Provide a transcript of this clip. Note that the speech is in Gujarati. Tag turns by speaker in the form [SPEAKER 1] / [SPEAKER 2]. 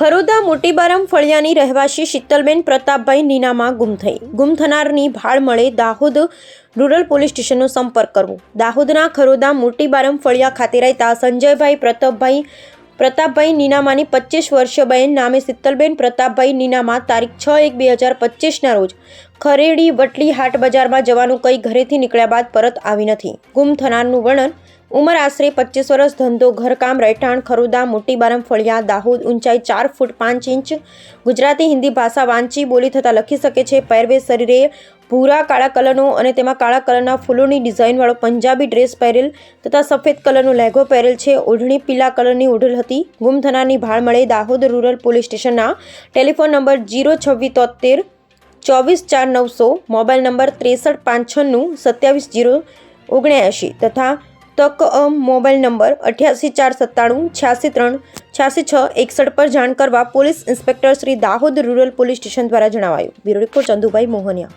[SPEAKER 1] ખરોદા મોટીબારમ ફળિયાની રહેવાસી શીતલબેન પ્રતાપભાઈ નીનામાં ગુમ થઈ. ગુમ થનારની ભાળ મળે દાહોદ રૂરલ પોલીસ સ્ટેશનનો સંપર્ક કરવો. દાહોદના ખરોદા મોટીબારમ ફળિયા ખાતે રહેતા સંજયભાઈ પ્રતાપભાઈ પ્રતાપભાઈ નીનામાની પચીસ વર્ષીય બહેન નામે શીતલબેન પ્રતાપભાઈ નીનામા તારીખ છ એક બે હજાર પચીસના રોજ ખરેડી વટલી હાટ બજારમાં જવાનું કંઈ ઘરેથી નીકળ્યા બાદ પરત આવી નથી. ગુમ થનારનું વર્ણન ઉંમર આશરે પચીસ વર્ષ, ધંધો, ઘરકામ, રહેઠાણ, ખરુદા, મોટી બારમ ફળિયા, દાહોદ, ઊંચાઈ ચાર ફૂટ પાંચ ઇંચ, ગુજરાતી, હિન્દી ભાષા, વાંચી, બોલી થતાં લખી શકે છે. પહેરવેશ શરીરે ભૂરા, કાળા કલરનો અને તેમાં કાળા કલરના ફૂલોની ડિઝાઇનવાળો પંજાબી ડ્રેસ પહેરેલ તથા સફેદ કલરનો લહેંગો પહેરેલ છે. ઓઢણી પીલા કલરની ઓઢલ હતી. ગુમ થનારની ભાળ મળે દાહોદ રૂરલ પોલીસ સ્ટેશનના. ટેલિફોન નંબર જીરો છવ્વીસ તોતેર ચોવીસ ચાર નવસો, મોબાઈલ નંબર ત્રેસઠ પાંચ છન્નું, સત્યાવીસ જીરો ઓગણ્યાએંશી તથા તક અમ મોબાઈલ નંબર અઠ્યાસી ચાર સત્તાણું છ્યાસી ત્રણ છ્યાસી છ એકસઠ પર જાણ કરવા police inspector Shri Dahod rural police station દ્વારા જણાવાયું બ્યુરો રિપોર્ટ ચંદુભાઈ મોહનિયા